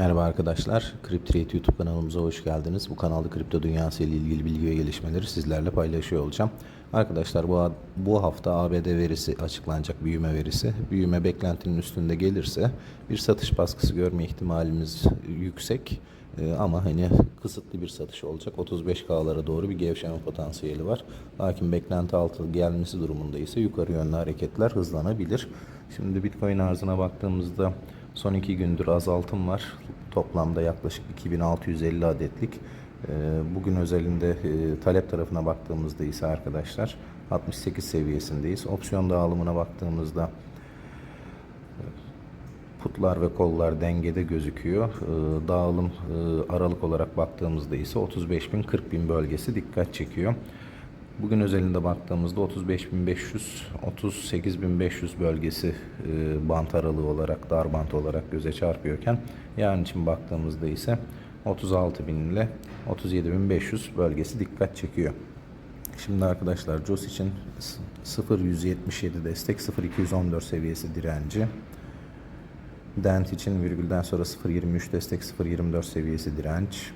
Merhaba arkadaşlar, CrypTrade YouTube kanalımıza hoş geldiniz. Bu kanalda kripto dünyası ile ilgili bilgi ve gelişmeleri sizlerle paylaşıyor olacağım. Arkadaşlar bu, bu hafta ABD verisi açıklanacak, büyüme verisi. Büyüme beklentinin üstünde gelirse bir satış baskısı görme ihtimalimiz yüksek. Ee, ama hani kısıtlı bir satış olacak. 35K'lara doğru bir gevşeme potansiyeli var. Lakin beklenti altı gelmesi durumunda ise yukarı yönlü hareketler hızlanabilir. Şimdi Bitcoin arzına baktığımızda son iki gündür azaltım var. Toplamda yaklaşık 2650 adetlik. Ee, Bugün özelinde e, talep tarafına baktığımızda ise arkadaşlar 68 seviyesindeyiz. Opsiyon dağılımına baktığımızda putlar ve kollar dengede gözüküyor. Ee, Dağılım e, aralık olarak baktığımızda ise 35 bin 40 bin bölgesi dikkat çekiyor. Bugün özelinde baktığımızda 35.500 38.500 bölgesi e, bant aralığı olarak dar bant olarak göze çarpıyorken yarın için baktığımızda ise 36.000 ile 37.500 bölgesi dikkat çekiyor. Şimdi arkadaşlar JOS için 0.177 destek 0.214 seviyesi direnci. Dent için virgülden sonra 0.23 destek 0.24 seviyesi direnç.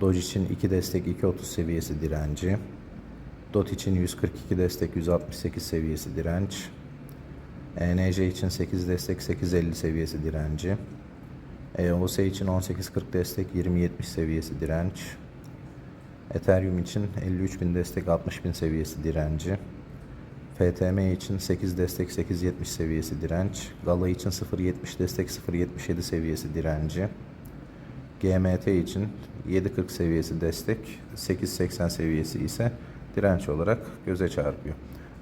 Doge için 2 destek 2.30 seviyesi direnci. DOT için 142 destek 168 seviyesi direnç. ENJ için 8 destek 8.50 seviyesi direnci. EOS için 18.40 destek 20.70 seviyesi direnç. Ethereum için 53.000 destek 60.000 seviyesi direnci. FTM için 8 destek 8.70 seviyesi direnç. Gala için 0.70 destek 0.77 seviyesi direnci. GMT için 7.40 seviyesi destek, 8.80 seviyesi ise direnç olarak göze çarpıyor.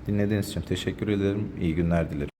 Dinlediğiniz için teşekkür ederim. İyi günler dilerim.